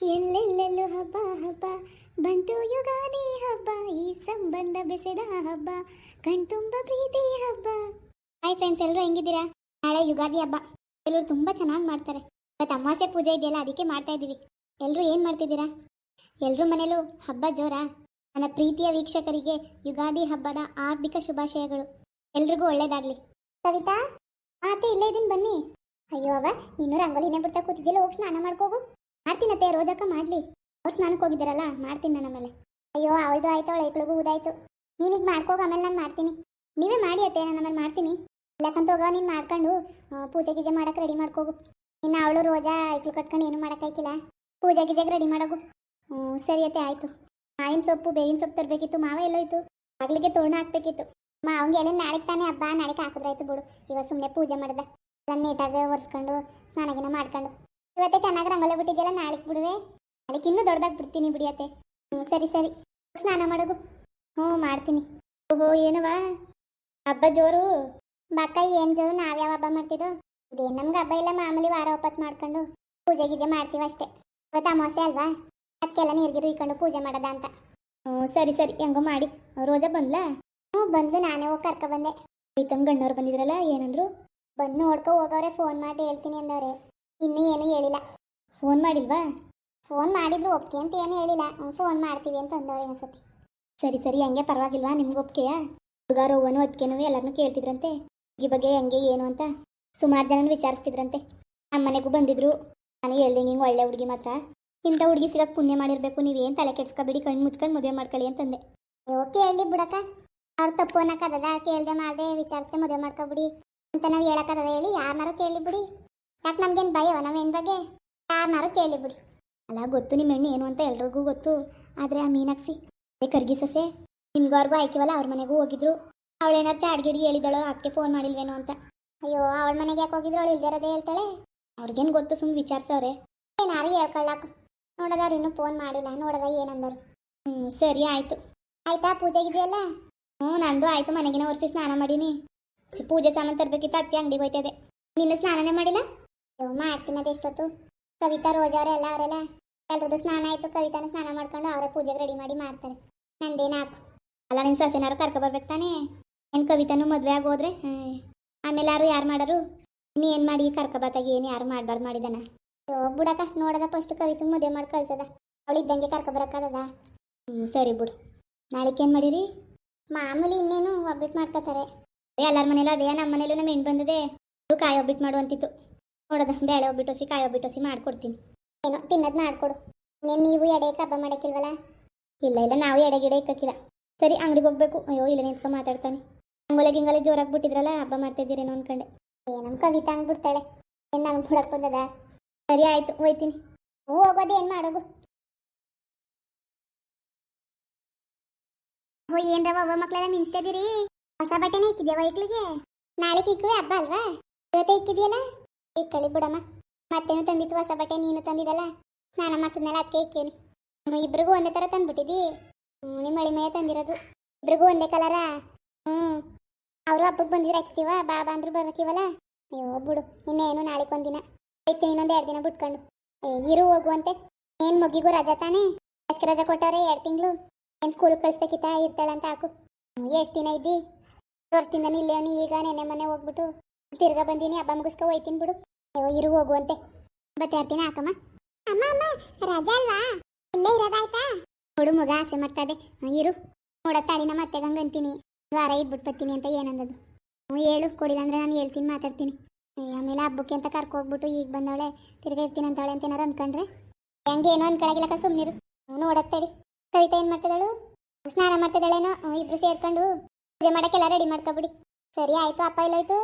ಎಲ್ಲೆಲ್ಲೆಲ್ಲೂ ಹಬ್ಬ ಹಬ್ಬ. ಬಂತು ಯುಗಾದಿ ಹಬ್ಬ, ಈ ಸಂಬಂಧ ಬೆಸೆದ ಹಬ್ಬ. ಕಣ್ತುಂಬ ಪ್ರೀತಿ ಹಬ್ಬ. ಹಾಯ್ ಫ್ರೆಂಡ್ಸ್ ಎಲ್ಲರೂ ಹೆಂಗಿದ್ದೀರಾ? ನಾಳೆ ಯುಗಾದಿ ಹಬ್ಬ. ಎಲ್ಲರೂ ತುಂಬ ಚೆನ್ನಾಗಿ ಮಾಡ್ತಾರೆ. ಇವತ್ತು ಅಮಾವಾಸ್ಯೆ ಪೂಜೆ ಇದೆಯಲ್ಲ, ಅದಕ್ಕೆ ಮಾಡ್ತಾ ಇದ್ದೀವಿ. ಎಲ್ಲರೂ ಏನು ಮಾಡ್ತಿದ್ದೀರಾ? ಎಲ್ಲರೂ ಮನೇಲೂ ಹಬ್ಬ ಜೋರಾ? ನನ್ನ ಪ್ರೀತಿಯ ವೀಕ್ಷಕರಿಗೆ ಯುಗಾದಿ ಹಬ್ಬದ ಆರ್ಥಿಕ ಶುಭಾಶಯಗಳು. ಎಲ್ರಿಗೂ ಒಳ್ಳೇದಾಗಲಿ. ಕವಿತಾ ಆತ ಇಲ್ಲೇ ಇದೀನಿ ಬನ್ನಿ. ಅಯ್ಯೋ ಅವ ಇನ್ನೂ ರಂಗೋಲಿನೇ ಬಿಡ್ತಾ ಕೂತಿದ್ದಿಲ್ಲ ಹೋಗಿ ಸ್ನಾನ ಮಾಡ್ಕೋಗು. ಮಾಡ್ತೀನತ್ತೆ ರೋಜಕ್ಕ ಮಾಡ್ಲಿ. ಅವ್ರು ಸ್ನಾನಕ್ಕೆ ಹೋಗಿದ್ದಾರಲ್ಲ, ಮಾಡ್ತೀನಿ ನಾನು ಆಮೇಲೆ ಅಯ್ಯೋ, ಅವಳದು ಆಯ್ತು, ಅವಳ ಐಕ್ಳಿಗೂ ಉದಾಯ್ತು. ನೀನೀಗ ಮಾಡ್ಕೋಗ, ಆಮೇಲೆ ನಾನು ಮಾಡ್ತೀನಿ. ನೀವೇ ಮಾಡಿ ಅತ್ತೆ, ನಾನು ಆಮೇಲೆ ಮಾಡ್ತೀನಿ. ಇಲ್ಲಕ್ಕಂತ ಹೋಗ, ನೀನು ಮಾಡ್ಕೊಂಡು ಪೂಜೆ ಗೀಜೆ ಮಾಡಕ್ಕೆ ರೆಡಿ ಮಾಡ್ಕೋಗು. ಇನ್ನು ಅವಳು ರೋಜಾ ಐಕ್ಳು ಕಟ್ಕೊಂಡು ಏನು ಮಾಡೋಕ್ಕಾಯ್ಕಿಲ್ಲ ಪೂಜೆ ಗೀಜೆಗೆ ರೆಡಿ ಮಾಡೋಗು. ಹ್ಞೂ ಸರಿ ಅತ್ತೆ, ಆಯಿತು. ಮಾವಿನ ಸೊಪ್ಪು, ಬೇವಿನ ಸೊಪ್ಪು ತರಬೇಕಿತ್ತು, ಮಾವ ಎಲ್ಲೋಯ್ತು ಮಗಳಿಗೆ ತೋರಣ ಹಾಕ್ಬೇಕಿತ್ತು. ಮಾವಂಗೆ ಎಲ್ಲ ನಾಳೆಗೆ ತಾನೇ ಹಬ್ಬ, ನಾಳೆಗೆ ಹಾಕಿದ್ರಾಯ್ತು ಬಿಡು. ಇವಾಗ ಸುಮ್ಮನೆ ಪೂಜೆ ಮಾಡಿದೆ. ಎಲ್ಲ ನೀಟಾಗಿ ಒರೆಸ್ಕೊಂಡು ಸ್ನಾನಗಿನ ಮಾಡ್ಕೊಂಡು. ಇವತ್ತೇ ಚೆನ್ನಾಗಿ ರಂಗೋಲಿ ಬಿಟ್ಟಿದ್ಯಲ್ಲ, ನಾಳೆಗೆ ಬಿಡುವೆ? ನಾಳೆಗೆ ಇನ್ನೂ ದೊಡ್ಡದಾಗಿ ಬಿಡ್ತೀನಿ ಬಿಡಿಯತ್ತೆ ಹ್ಞೂ ಸರಿ ಸರಿ. ಸ್ನಾನ ಮಾಡೋದು ಹ್ಞೂ, ಮಾಡ್ತೀನಿ. ಓಹೋ ಏನವಾ ಹಬ್ಬ ಜೋರು? ಬಾಕ ಏನು ಜೋರು? ನಾವ್ಯಾವ ಹಬ್ಬ ಮಾಡ್ತಿದ್ದು ಇದೇನು ನಮ್ಗೆ ಹಬ್ಬ ಇಲ್ಲ, ಮಾಮೂಲಿ ವಾರ ಒಪ್ಪತ್ತು ಮಾಡ್ಕೊಂಡು ಪೂಜೆ ಗೀಜೆ ಮಾಡ್ತೀವಿ ಅಷ್ಟೇ. ಇವತ್ತು ಅಮಾವಾಸ್ಯೆ ಅಲ್ವಾ? ಅದಕ್ಕೆಲ್ಲ ನೀರ್ಗಿರು ಇಕ್ಕೊಂಡು ಪೂಜೆ ಮಾಡೋದ ಅಂತ. ಹ್ಞೂ, ಸರಿ ಸರಿ. ಹೆಂಗೋ ಮಾಡಿ. ರೋಜಾ ಬಂದ್ಲಾ? ಹ್ಞೂ ಬಂದು ನಾನೇ ಹೋಗಿ ಕರ್ಕೊ ಬಂದೆ. ಪ್ರೀತಮ್ ಗಣ್ಣವ್ರು ಬಂದಿದ್ರಲ್ಲ, ಏನಂದ್ರು? ಬಂದು ನೋಡ್ಕೊ ಹೋಗವ್ರೆ ಫೋನ್ ಮಾಡಿ ಹೇಳ್ತೀನಿ ಅಂದವ್ರೆ. ಇನ್ನೂ ಏನೂ ಹೇಳಿಲ್ಲ. ಫೋನ್ ಮಾಡಿಲ್ವಾ? ಫೋನ್ ಮಾಡಿದ್ರು ಒಪ್ಕೆ ಅಂತ ಏನು ಹೇಳಿಲ್ಲ. ಫೋನ್ ಮಾಡ್ತೀವಿ ಅಂತ ಅಂದವಳೆ ಅನ್ಸತಿ ಸರಿ ಸರಿ ಹಂಗೆ ಪರವಾಗಿಲ್ವಾ ನಿಮ್ಗೆ ಒಪ್ಕೆಯಾ ಹುಡುಗ ರೋವನು ಅದಕ್ಕೇನು ಎಲ್ಲರನ್ನೂ ಕೇಳ್ತಿದ್ರಂತೆ. ಈ ಬಗ್ಗೆ ಹೆಂಗೆ ಏನು ಅಂತ ಸುಮಾರು ಜನನ ವಿಚಾರಿಸ್ತಿದ್ರಂತೆ. ನಮ್ಮ ಮನೆಗೂ ಬಂದಿದ್ರು. ನಾನು ಹೇಳ್ದೆ ಹಿಂಗೆ ಒಳ್ಳೆ ಹುಡುಗಿ ಮಾತ್ರ. ಇಂಥ ಹುಡುಗಿ ಸಿಗಕ್ಕೆ ಪುಣ್ಯ ಮಾಡಿರಬೇಕು. ನೀವೇನು ತಲೆ ಕೆಡ್ಸ್ಕೊಬೇಡಿ ಕಣ್ಣು ಮುಚ್ಕೊಂಡು ಮದುವೆ ಮಾಡ್ಕೊಳ್ಳಿ ಅಂತಂದೆ. ಓಕೆ ಹೇಳಿ ಬಿಡಕ್ಕ. ಅವ್ರು ತಪ್ಪು ಅನ್ನಕ್ಕದ ಕೇಳ್ದೆ ಮಾಡಿದೆ ವಿಚಾರಿಸ್ದೆ ಮದುವೆ ಮಾಡ್ಕೊಬಿಡಿ ಅಂತ ನಾವು ಹೇಳಕ್ಕದ ಹೇಳಿ? ಯಾರನ್ನಾರು ಕೇಳಿ ಬಿಡಿ. ಯಾಕೆ ನಮ್ಗೇನು ಭಯವ ನಮ್ಮ ಹೆಣ್ಣು ಬಗ್ಗೆ ಯಾರನ್ನಾರು ಕೇಳಿ ಬಿಡಿ. ಅಲ್ಲ, ಗೊತ್ತು ನಿಮ್ಮ ಹೆಣ್ಣು ಏನು ಅಂತ ಎಲ್ರಿಗೂ ಗೊತ್ತು. ಆದರೆ ಆ ಮೀನಾಕ್ಷಿ, ಅದೇ ಕರ್ಗಿ ಸೊಸೆ ನಿಮ್ಗವ್ರಿಗೂ ಆಯ್ಕೆವಲ್ಲ, ಅವ್ರ ಮನೆಗೂ ಹೋಗಿದ್ರು. ಅವಳೇನಾರು ಚಾಡ್ಗಿಡ್ಗಿ ಹೇಳಿದಳು ಅಕ್ಕೆ ಫೋನ್ ಮಾಡಿಲ್ವೇನೋ ಅಂತ. ಅಯ್ಯೋ, ಅವಳ ಮನೆಗೆ ಯಾಕೆ ಹೋಗಿದ್ರು? ಅವಳು ಇಲ್ದಿರೋದೇ ಹೇಳ್ತಾಳೆ. ಅವ್ರಿಗೇನು ಗೊತ್ತು ಸುಮ್ಮನೆ ವಿಚಾರಿಸವ್ರೆ. ಏನಾರು ಹೇಳ್ಕೊಳ್ಳಾಕ ನೋಡೋದವ್ರು ಇನ್ನೂ ಫೋನ್ ಮಾಡಿಲ್ಲ. ನೋಡದ ಏನಂದರು. ಹ್ಞೂ ಸರಿ, ಆಯಿತು. ಆಯ್ತಾ ಪೂಜೆ ಇದೆಯಲ್ಲ ಹ್ಞೂ, ನಂದು ಆಯಿತು. ಮನೆಗಿನ ಒರೆಸಿ ಸ್ನಾನ ಮಾಡೀನಿ. ಪೂಜೆ ಸಾಮಾನು ತರಬೇಕಿತ್ತು, ಅತ್ತೆ ಅಂಗಡಿಗೆ ಹೋಯ್ತದೆ. ನಿನ್ನ ಸ್ನಾನನೇ ಮಾಡಿಲ್ಲ? ಮಾಡ್ತೀನಿ ಅದೆಷ್ಟೊತ್ತು ಕವಿತಾ, ರೋಜಾ ಅವರೆಲ್ಲ ಅವರೆಲ್ಲ ಎಲ್ಲರದ್ದು ಸ್ನಾನ ಆಯಿತು, ಕವಿತಾನ ಸ್ನಾನ ಮಾಡ್ಕೊಂಡು ಅವರೇ ಪೂಜೆಗೆ ರೆಡಿ ಮಾಡಿ ಮಾಡ್ತಾರೆ. ನಂದೇನು ಅಲ್ಲ ನಿನ್ನ ಸೊಸೆನಾರು ಕರ್ಕೊಬರ್ಬೇಕು ತಾನೇ? ಏನು ಕವಿತಾನು ಮದುವೆ ಆಗೋದ್ರೆ ಆಮೇಲೆ ಯಾರು ಯಾರು ಮಾಡೋರು? ನೀ ಏನು ಮಾಡಿ ಕರ್ಕೊಬತ್ತಾಗಿ ಏನು ಯಾರು ಮಾಡಬಾರ್ದು ಮಾಡಿದಾನ? ಬಿಡಕ್ಕ ನೋಡದ ಫಸ್ಟ್ ಕವಿತು ಮದುವೆ ಮಾಡಿ ಕಳ್ಸದ. ಅವಳು ಇದ್ದಂಗೆ ಕರ್ಕೊಬರಕ್ಕದ ಹ್ಞೂ ಸರಿ ಬಿಡು. ನಾಳೆಗೆ ಏನು ಮಾಡಿರಿ? ಮಾಮೂಲಿ ಇನ್ನೇನು ಒಬ್ಬಿಟ್ಟು ಮಾಡ್ಕೋತಾರೆ. ಎಲ್ಲರ ಮನೇಲೂ ಅದೇ ನಮ್ಮ ಮನೇಲೂ ನಮ್ಮ ಹೆಣ್ಣು ಬಂದದೆ. ಕಾಯಿ ಒಬ್ಬಿಟ್ಟು ಮಾಡು ಅಂತಿತ್ತು. ನೋಡದ ಬೇಳೆ ಒಬ್ಬಿಟ್ಟು ಹಸಿ ಕಾಯಿ ಒಬ್ಬಿಟ್ಟು ಹಸಿ ಮಾಡ್ಕೊಡ್ತೀನಿ. ಏನೋ, ತಿನ್ನೋದು ಮಾಡ್ಕೊಡು. ಇನ್ನೇನು ನೀವು ಎಡೆ ಹಬ್ಬ ಮಾಡೋಕ್ಕಿಲ್ವಲ್ಲ? ಇಲ್ಲ ಇಲ್ಲ, ನಾವು ಎಡೆ ಗಿಡ ಇಕ್ಕಿಲ್ಲ ಸರಿ, ಅಂಗಡಿಗೆ ಹೋಗ್ಬೇಕು. ಅಯ್ಯೋ, ಇಲ್ಲ ನಿಂತ್ಕೊಂಡು ಮಾತಾಡ್ತಾನೆ. ಅಂಗೋಲೆ ಗಿಂಗೋಲೆ ಜೋರಾಗಿ ಬಿಟ್ಟಿದ್ರಲ್ಲ, ಹಬ್ಬ ಮಾಡ್ತಿದ್ದೀರೇನೋ ಅನ್ಕೊಂಡೆ. ಏ ನಮ್ಮ ಕವಿತಾ ಅಂದ್ಬಿಡ್ತಾಳೆ. ಬಿಡ್ತಾಳೆ ಏನು ನಮ್ಗೆ ಕೊಡಕ್ಕೆ ಬಂದದ? ಸರಿ, ಆಯ್ತು, ಹೋಯ್ತೀನಿ. ಹ್ಞೂ ಹೋಗೋದು, ಏನು ಮಾಡೋದು? ಹೋ ಏನ್ರವ ಒಬ್ಬ ಮಕ್ಕಳೆಲ್ಲ ಮಿಂಚ್ತಿದ್ದೀರಿ ಹೊಸ ಬಟ್ಟೆನೇ ಇಕ್ಕಿದ್ಯಾ ವೈಟ್ಲಿಗೆ ನಾಳೆ ಇಕ್ಕುವೆ ಹಬ್ಬ ಅಲ್ವಾ? ಇವತ್ತೇ ಇಕ್ಕಿದ್ಯಲ್ಲ? ಇಕ್ಕಳಿ ಬಿಡಮ್ಮ. ಮತ್ತೇನು ತಂದಿತ್ತು ಹೊಸ ಬಟ್ಟೆ? ನೀನು ತಂದಿದ್ದಲ್ಲ? ಸ್ನಾನ ಮಾಡ್ಸಿದ್ನಲ್ಲ ಅದಕ್ಕೆ ಇಕ್ಕೇನಿ ಇಬ್ರಿಗೂ ಒಂದೇ ಥರ ತಂದ್ಬಿಟ್ಟಿದ್ದಿ ನಿಮ್ಮ ಮಳಿ ಮೇ ತಂದಿರೋದು. ಇಬ್ರಿಗೂ ಒಂದೇ ಕಲರಾ? ಹ್ಞೂ ಅವರು ಹಬ್ಬಕ್ಕೆ ಬಂದಿದ್ರೆ ಹಾಕ್ತೀವ ಬಾಬಾ ಅಂದ್ರು ಬರಕಿವಲ್ಲ ಅಯ್ಯೋ, ಬಿಡು. ಇನ್ನೇನು ನಾಳೆಗೆ ಒಂದಿನ ಐತೆ ಇನ್ನೊಂದು ಎರಡು ದಿನ ಬಿಟ್ಕೊಂಡು. ಇರು, ಹೋಗುವಂತೆ. ಏನು ಮಗಿಗೂ ರಜಾ ತಾನೇ? ಅಷ್ಟು ರಜಾ ಕೊಟ್ಟವ್ರೆ ಎರಡು ತಿಂಗಳು. ಏನು ಸ್ಕೂಲ್ಗೆ ಕಳಿಸ್ಬೇಕಿತ್ತ? ಇರ್ತಾಳಂತ ಹಾಕು. ಎಷ್ಟು ದಿನ ಇದ್ದಿ? ವರ್ಷದಿಂದ ಇಲ್ಲೇವನಿ, ಈಗ ನೆನೆ ಮನೆ ಹೋಗ್ಬಿಟ್ಟು. ತಿರ್ಗಾ ಬಂದೀನಿ ಹಬ್ಬ ಮುಗಿಸ್ಕೊ ಹೋಯ್ತೀನಿ ಬಿಡು. ಅಯ್ಯೋ ಇರು ಹೋಗುವಂತೆ ಬತ್ತೆ ಇರ್ತೀನಿ ಹಾಕಮ್ಮ. ಅಮ್ಮ ಅಮ್ಮ ರಜಾ ಅಲ್ವಾ? ಇಲ್ಲೇ ಇರೋದಾಯ್ತಾ ನೋಡು ಮಗ ಆಸೆ ಮಾಡ್ತಾದೆ. ಇರು. ನೋಡ ತಾಡಿ ನಮ್ಮ ಅತ್ತೆಗೆ ಹಂಗೆ ಅಂತೀನಿ. ವಾರ ಇದ್ಬಿಟ್ಟು ಬರ್ತೀನಿ ಅಂತ ಏನಂದದು ಹ್ಞೂ ಹೇಳು ಕೊಡಿಲ್ಲ ಅಂದ್ರೆ ನಾನು ಹೇಳ್ತೀನಿ ಮಾತಾಡ್ತೀನಿ. ಆಮೇಲೆ ಹಬ್ಬಕ್ಕೆ ಅಂತ ಕರ್ಕೊ ಹೋಗ್ಬಿಟ್ಟು ಈಗ ಬಂದವಳೆ ತಿರ್ಗ ಇರ್ತೀನಿ ಅಂತಾಳೆ ಅಂತ ಏನಾರು ಅನ್ಕೊಂಡ್ರೆ? ಹೆಂಗೆ ಏನೋ ಅನ್ಕೊಳಗಿಲ್ಲಕ್ಕ ಸುಮ್ಮನಿರು ನೋಡತ್ತಾಳಿ ಕವಿತಾ ಏನು ಮಾಡ್ತಿದ್ದಾಳು? ಸ್ನಾನ ಮಾಡ್ತಿದ್ದಾಳೇನೋ? ಇಬ್ರು ಸೇರ್ಕೊಂಡು. ಪೂಜೆ ಮಾಡಕ್ಕೆಲ್ಲ ರೆಡಿ ಮಾಡ್ಕೊಬಿಡಿ ಸರಿ ಆಯ್ತು ಅಪ್ಪ ಎಲ್ಲೋಯ್ತು.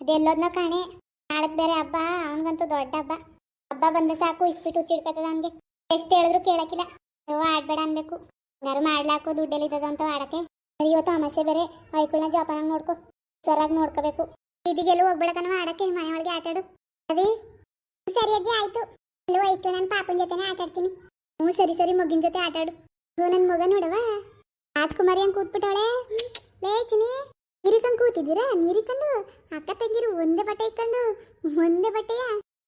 ಅದೆಲ್ಲೋದ್ನೋ ಕಾಣೆ. ನಾಳೆ ಬೇರೆ ಹಬ್ಬ, ಅವನಿಗಂತೂ ದೊಡ್ಡ ಹಬ್ಬ. ಹಬ್ಬ ಬಂದ್ರೆ ಸಾಕು, ಇಸ್ಬಿಟ್ಟು ಹುಚ್ಚಿಡ್ತದ ಅವನಿಗೆ. ಎಷ್ಟು ಹೇಳಿದ್ರು ಕೇಳಕ್ಕಿಲ್ಲ. ನೀವು ಆಡ್ಬೇಡ ಅನ್ಬೇಕು. ಯಾರು ಮಾಡ್ಲಾಕು ದುಡ್ಡೆಲ್ಲಿದ್ದದ ಅಂತ ಆಡಕ್ಕೆ. ಸರಿ, ಇವತ್ತು ಅಮಾಸೆ ಬೇರೆ. ಐಕುಳನ್ನ ಜೋಪಾನ ನೋಡ್ಕೊ. ಸರಾಗಿ ನೋಡ್ಕೋಬೇಕು. ಇದಿಗೆಲ್ಲೂ ಹೋಗ್ಬೇಡ ಕಣವ ಆಡಕ್ಕೆ, ಮನೆ ಒಳಗೆ ಆಟಾಡು ಅವಿ ಸರಿ ಅಜ್ಜಿ, ಆಯ್ತು. ಎಲ್ಲೂ ಆಯ್ತು ನನ್ನ ಪಾಪನ ಜೊತೆ ಆಟಾಡ್ತೀನಿ ಹ್ಞೂ ಸರಿ ಸರಿ ಮಗಿನ ಜೊತೆ ಆಟಾಡು ನನ್ನ ಮಗ ನೋಡವ ರಾಜ್ಕುಮಾರಿ ಹಂಗೆ ಕೂತ್ಬಿಟ್ಟವಳೆ. ಲೇ ಚಿನಿ ನೀರಿಕಂಡು ಕೂತಿದ್ದೀರಾ? ನೀರಿಕಂಡು ಅಕ್ಕ ತಂಗಿರು ಒಂದೇ ಬಟ್ಟೆ ಇಕ್ಕೊಂಡು ಒಂದೇ ಬಟ್ಟೆಯ?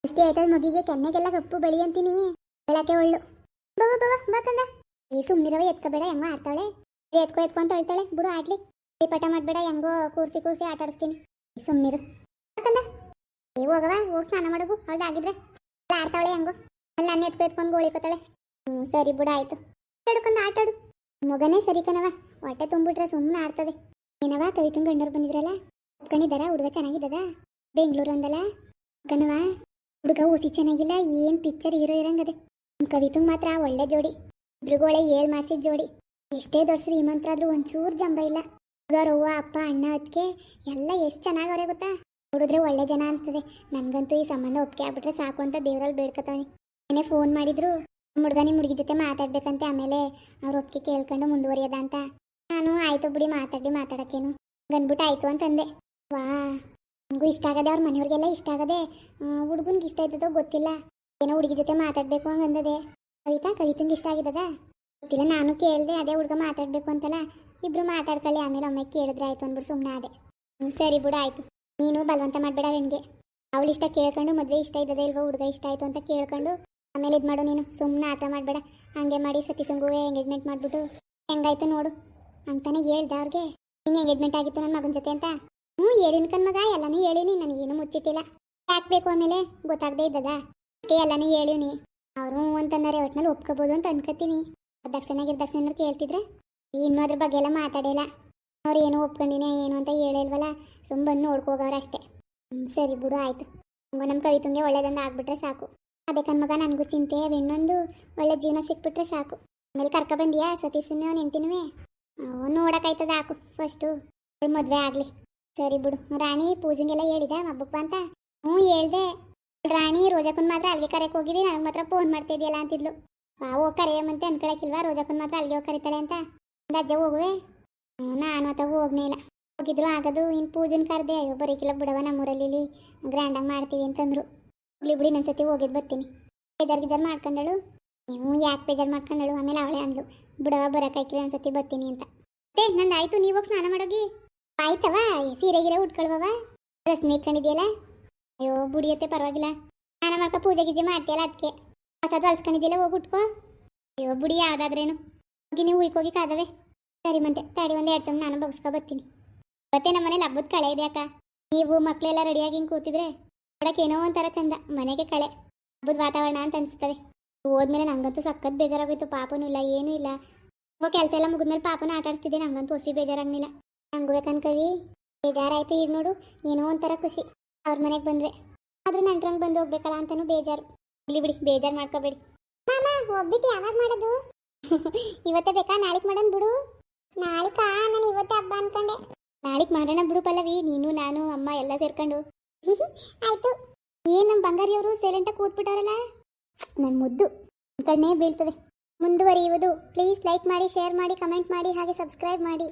ಇಷ್ಟೇ ಆಯ್ತದ ಮಗಿಗೆ ಕೆನ್ನೆಗೆಲ್ಲ ಕಪ್ಪು ಬಳಿ ಅಂತೀನಿ. ಬೆಳಕೆ ಒಳ್ಳು. ಬವ ಬವ ಬಾಕಂದ ಈ ಸುಮ್ಮನಿರವ ಎತ್ಕೋಬೇಡ, ಹೆಂಗೋ ಆಡ್ತಾಳೆ. ಎತ್ಕೊ ಎತ್ಕೊ ಅಂತ ಹೇಳ್ತಾಳೆ. ಬಿಡು, ಆಡ್ಲಿ. ಪಟ ಮಾಡಬೇಡ, ಹೆಂಗೋ ಕೂರ್ಸಿ ಕೂರ್ಸಿ ಆಟ ಆಡಿಸ್ತೀನಿ. ಸುಮ್ಮನಿರು ಬಾಕಂದ ಏ ಹೋಗವ ಹೋಗಿ ಸ್ನಾನ ಮಾಡೋಗು. ಅವಳ್ದು ಆಗಿದ್ರೆ. ಆಡ್ತಾವಳೆ ಹೆಂಗೋ. ಅಲ್ಲಿ ನಾನು ಎತ್ಕೊ ಎತ್ಕೊಂಡು ಗೋಳಿಕೋತಾಳೆ ಹ್ಞೂ ಸರಿ ಬಿಡು, ಆಯ್ತು. ಆಟಾಡು ಆಟಾಡು. ಮಗನೇ ಸರಿ ಕಣವ ಹೊಟ್ಟೆ ತುಂಬಿಟ್ರೆ ಸುಮ್ಮನೆ ಆಡ್ತದೆ. ಏನವ ತುಂಬ ಗಂಡರು ಬಂದಿದ್ರಲ್ಲ? ಒಪ್ಕೊಂಡಿದ್ದಾರ? ಹುಡುಗ ಚೆನ್ನಾಗಿದ್ದದ? ಬೆಂಗಳೂರು ಅಂದಲ್ಲ? ಗನವ ಹುಡುಗ ಓಸಿ ಚೆನ್ನಾಗಿಲ್ಲ, ಏನ್ ಪಿಕ್ಚರ್ ಹೀರೋ ಇರಂಗದೆ. ಕವಿತಂಗ್ ಮಾತ್ರ ಒಳ್ಳೆ ಜೋಡಿ. ಇಬ್ರಿಗೋಳೆ ಏಳ್ ಮಾಡ್ಸಿದ್ ಜೋಡಿ. ಎಷ್ಟೇ ದೊಡ್ಡ ಶ್ರೀಮಂತರಾದ್ರೂ ಒಂಚೂರು ಜಂಬ ಇಲ್ಲ. ಹುಡುಗರವ್ವ ಅಪ್ಪ, ಅಣ್ಣ ಅದಕ್ಕೆ ಎಲ್ಲ ಎಷ್ಟು ಚೆನ್ನಾಗವ್ರೆ ಗೊತ್ತಾ? ನೋಡಿದ್ರೆ ಒಳ್ಳೆ ಜನ ಅನ್ಸ್ತದೆ. ನನ್ಗಂತೂ ಈ ಸಂಬಂಧ ಒಪ್ಪಿಗೆ ಆಗ್ಬಿಟ್ರೆ ಸಾಕು ಅಂತ ದೇವರಲ್ಲಿ ಬೇಡ್ಕೊತಾನೆ ಏನೇ ಫೋನ್ ಮಾಡಿದ್ರು ಹುಡುಗ ನಿಮ್ಮ ಹುಡುಗಿ ಜೊತೆ ಮಾತಾಡ್ಬೇಕಂತೆ, ಆಮೇಲೆ ಅವ್ರ ಒಪ್ಪಿಗೆ ಕೇಳ್ಕೊಂಡು ಮುಂದುವರಿಯೋದ ಅಂತ. ನಾನು ಆಯ್ತು ಬಿಡಿ ಮಾತಾಡಿ ಮಾತಾಡಕ್ಕೇನು. ಗನ್ಬಿಟ್ಟು ಆಯ್ತು ಅಂತಂದೆ. ವಾ, ನನಗೂ ಇಷ್ಟ ಆಗದೆ ಅವ್ರ ಮನೆಯವ್ರಿಗೆಲ್ಲ ಇಷ್ಟ ಆಗದೆ ಹುಡುಗನ್ಗೆ ಇಷ್ಟ ಆಯ್ತದೋ ಗೊತ್ತಿಲ್ಲ. ಏನೋ ಹುಡುಗಿ ಜೊತೆ ಮಾತಾಡ್ಬೇಕು ಹಂಗಂದದೆ. ಕವಿತಾ, ಕವಿತಂಗೆ ಇಷ್ಟ ಆಗಿದದ? ಗೊತ್ತಿಲ್ಲ, ನಾನು ಕೇಳಿದೆ, ಅದೇ ಹುಡುಗ ಮಾತಾಡ್ಬೇಕು ಅಂತಲ್ಲ. ಇಬ್ರು ಮಾತಾಡ್ಕೊಳ್ಳಿ, ಆಮೇಲೆ ಒಮ್ಮೆ ಕೇಳಿದ್ರೆ ಆಯ್ತು ಅಂದ್ಬಿಟ್ಟು ಸುಮ್ಮನೆ ಅದೇ ಸರಿ ಬಿಡು, ಆಯ್ತು. ನೀನು ಬಲವಂತ ಮಾಡಬೇಡ ಹೆಣ್ಗೆ. ಅವಳು ಇಷ್ಟ ಕೇಳ್ಕೊಂಡು ಮದುವೆ ಇಷ್ಟ ಇದ್ದದೆ ಇಲ್ವೋ, ಹುಡುಗ ಇಷ್ಟ ಆಯ್ತು ಅಂತ ಕೇಳ್ಕೊಂಡು ಆಮೇಲೆ ಇದು ಮಾಡು ನೀನು. ಸುಮ್ಮನೆ ಆತ ಮಾಡಬೇಡ. ಹಂಗೆ ಮಾಡಿ ಸತಿ ಸಂಗುವೆ ಎಂಗೇಜ್ಮೆಂಟ್ ಮಾಡಿಬಿಟ್ಟು. ಹೆಂಗಾಯ್ತು ನೋಡು. ಅಂತಾನೆ ಹೇಳ್ದ ಅವ್ರಿಗೆ. ಹಿಂಗೆ ಎಂಗೇಜ್ಮೆಂಟ್ ಆಗಿತ್ತು ನನ್ನ ಮಗನ ಜೊತೆ ಅಂತ? ಹ್ಞೂ, ಹೇಳಿನ ಕನ್ ಮಗ, ಎಲ್ಲನೂ ಹೇಳಿನಿ, ನನಗೇನು ಮುಚ್ಚಿಟ್ಟಿಲ್ಲ. ಯಾಕೆ ಆಮೇಲೆ? ಗೊತ್ತಾಗದೇ ಇದ್ದದ. ಅದಕ್ಕೆ ಎಲ್ಲನೂ ಹೇಳಿನಿ. ಅವರು ಅಂತಂದರೆ ಒಟ್ನಲ್ಲಿ ಒಪ್ಕೋಬೋದು ಅಂತ ಅನ್ಕೋತೀನಿ. ದಕ್ಷಿಣ ಗಿರ್ದಕ್ಷಿಣ ಕೇಳ್ತಿದ್ರೆ? ಇನ್ನೂ ಅದ್ರ ಬಗ್ಗೆ ಎಲ್ಲ ಮಾತಾಡಿಲ್ಲ. ಅವ್ರು ಏನು ಒಪ್ಕೊಂಡಿನೇ ಏನು ಅಂತ ಹೇಳಿಲ್ವಲ್ಲ ಸುಮ್ಮ ಬಂದು ನೋಡ್ಕೋಗವ್ರ ಅಷ್ಟೇ. ಹ್ಞೂ ಸರಿ ಬಿಡು, ಆಯ್ತು. ಹಂಗೋ ನಮ್ಮ ಕವಿತಂಗೆ ಒಳ್ಳೇದಂದು ಆಗ್ಬಿಟ್ರೆ ಸಾಕು. ಅದೇ ಕಣ್ಮಗ ನನಗೂ ಚಿಂತೆ ಇನ್ನೊಂದು ಒಳ್ಳೆ ಜೀವನ ಸಿಕ್ಬಿಟ್ರೆ ಸಾಕು. ಆಮೇಲೆ ಕರ್ಕ ಬಂದಿಯಾ ಸತೀಶನೂ ನೆಂತಿನುವೆ? ನೋಡಕ್ಕಾಯ್ತದ ಹಾಕು. ಫಸ್ಟು ಮದುವೆ ಆಗಲಿ. ಸರಿ ಬಿಡು. ರಾಣಿ ಪೂಜೆಗೆಲ್ಲ ಹೇಳಿದೆ ಹಬ್ಬಕ್ಕೆ ಅಂತ. ಹ್ಞೂ ಹೇಳ್ದೆ. ರಾಣಿ ರೋಜಕ್ಕನ್ ಮಾತ್ರ ಅಲ್ಲಿಗೆ ಕರೆಕ್ ಹೋಗಿದ್ದೀನಿ ನನಗೆ ಮಾತ್ರ ಫೋನ್ ಮಾಡ್ತಾ ಇದೆಯಲ್ಲ ಅಂತಿದ್ಲು. ಅವು ಕರೆಯಮಂತೆ ಅನ್ಕೊಳಕಿಲ್ವಾ? ರೋಜಕ್ಕನ್ ಮಾತ್ರ ಅಲ್ಲಿಗೆ ಕರೀತಾಳೆ ಅಂತ. ಅಜ್ಜ ಹೋಗುವೆ? ನಾನು ಅತ್ತ ಹೋಗ್ನೇ ಇಲ್ಲ. ಹೋಗಿದ್ರು ಆಗದು ಇನ್ನು ಪೂಜನ್ ಕರೆದೆ. ಅಯ್ಯೋ ಬರೀಕಿಲ್ಲ ಬಿಡವ ನಮ್ಮೂರಲ್ಲಿ ಗ್ರ್ಯಾಂಡಾಗಿ ಮಾಡ್ತೀವಿ ಅಂತಂದ್ರು. ಇಲ್ಲಿ ಬಿಡಿ, ಇನ್ನೊಂದ್ಸತಿ ಹೋಗಿದ್ದು ಬರ್ತೀನಿ. ಬೇಜಾರ್ ಗಿಜಾರ್ ಮಾಡ್ಕೊಂಡಳು. ನೀವು ಯಾಕೆ ಬೇಜಾರು ಮಾಡ್ಕೊಂಡಳು ಆಮೇಲೆ ಅವಳೇ ಅಂದ್ಲು ಬಿಡವ ಬರೋಕಾಯ್ಕಿಲ್ಲ ಒಂದ್ಸತಿ ಬರ್ತೀನಿ ಅಂತ. ಏ, ನಂದು ಆಯ್ತು, ನೀವು ಹೋಗಿ ಸ್ನಾನ ಮಾಡೋಗಿ. ಆಯ್ತವ ಸೀರೆ ಗಿರೆ ಉಟ್ಕೊಳ್ವವ? ಡ್ರೆಸ್ ಮೇಯ್ಕೊಂಡಿದ್ಯಲ್ಲ ಅಯ್ಯೋ, ಬುಡಿಯತ್ತೆ, ಪರವಾಗಿಲ್ಲ. ಸ್ನಾನ ಮಾಡ್ಕೊ, ಪೂಜೆ ಗೀಜೆ ಮಾಡ್ತೀಯಲ್ಲ ಅದಕ್ಕೆ ಹೊಸದು ಅಳ್ಸ್ಕೊಂಡಿದ್ಯಲ್ಲ ಹೋಗಿ ಉಟ್ಕೋ. ಅಯ್ಯೋ, ಬುಡಿ ಯಾವ್ದಾದ್ರೇನು. ಹೋಗಿ ನೀವು ಉಯ್ಕೋಗಿ ಕಾದವೆ. ಸರಿ ಮಂತೆ, ತಡಿ ಒಂದು ಎರಡು ಚಮ್ ನಾನು ಬಗ್ಸ್ಕೊ ಬರ್ತೀನಿ. ಮತ್ತೆ ನಮ್ಮ ಮನೇಲಿ ಹಬ್ಬದ ಕಳೆ ಇದೆ ಅಕ್ಕ. ನೀವು ಮಕ್ಕಳೆಲ್ಲ ರೆಡಿಯಾಗಿ ಹಿಂಗೆ ಕೂತಿದ್ರೆ ನೋಡಕ್ಕೆ ಏನೋ ಒಂಥರ ಚಂದ, ಮನೆಗೆ ಕಳೆ. ಹಬ್ಬದ ವಾತಾವರಣ ಅಂತ ಅನಿಸ್ತದೆ. ಹೋದ್ಮೇಲೆ ನಂಗಂತೂ ಸಖತ್ ಬೇಜಾರಾಗೋಯ್ತು, ಪಾಪನೂ ಇಲ್ಲ, ಏನೂ ಇಲ್ಲ. ಓ ಕೆಲಸ ಎಲ್ಲ ಮುಗಿದ್ಮೇಲೆ ಪಾಪನ ಆಟ ಆಡ್ತಿದ್ದೆ ನಂಗಂತೂ ಹೊಸಿ ನಂಗೆ ನಂಗೂ ಬೇಕನ್ಕವಿ ಬೇಜಾರಾಯ್ತು ಈಗ ನೋಡು, ಏನೋ ಒಂಥರ ಖುಷಿ. ಅವ್ರ ಮನೆಗೆ ಬಂದ್ರೆ. ಆದ್ರೆ ನಂಟ್ರಂಗ್ ಬಂದು ಹೋಗ್ಬೇಕಲ್ಲ ಅಂತಾನು ಬೇಜಾರು. ಇಲ್ಲಿ ಬಿಡಿ, ಬೇಜಾರು ಮಾಡ್ಕೋಬೇಡಿ. ಮಾಮ ಹೋಗ್ಬಿಟ್ಟು ಯಾವಾಗ ಮಾಡೋದು? ಇವತ್ತೇ ಬೇಕಾ? ನಾಳೆಗೆ ಮಾಡೋಣ ಬಿಡು. ನಾಳಿಕ? ನಾನು ಇವತ್ತೇ ಹಬ್ಬ ಅನ್ಕೊಂಡೆ. ನಾಳೆಗೆ ಮಾಡೋಣ ಬಿಡು ಪಲ್ಲವಿ, ನೀನು, ನಾನು, ಅಮ್ಮ ಎಲ್ಲ ಸೇರ್ಕೊಂಡು. ಆಯ್ತು. ಏನ್ ನಮ್ಮ ಬಂಗಾರಿ ಅವರು ಸೈಲೆಂಟಾಗಿ ಕೂತ್ಬಿಟ್ಟಾರಲ್ಲ ನನ್ನ ಮುದ್ದು ಕಣ್ಣೇ ಬೀಳ್ತದೆ. ಮುಂದುವರಿಯುವುದು. ಪ್ಲೀಸ್ ಲೈಕ್ ಮಾಡಿ ಶೇರ್ ಮಾಡಿ ಕಮೆಂಟ್ ಮಾಡಿ, ಹಾಗೆ ಸಬ್ಸ್ಕ್ರೈಬ್ ಮಾಡಿ.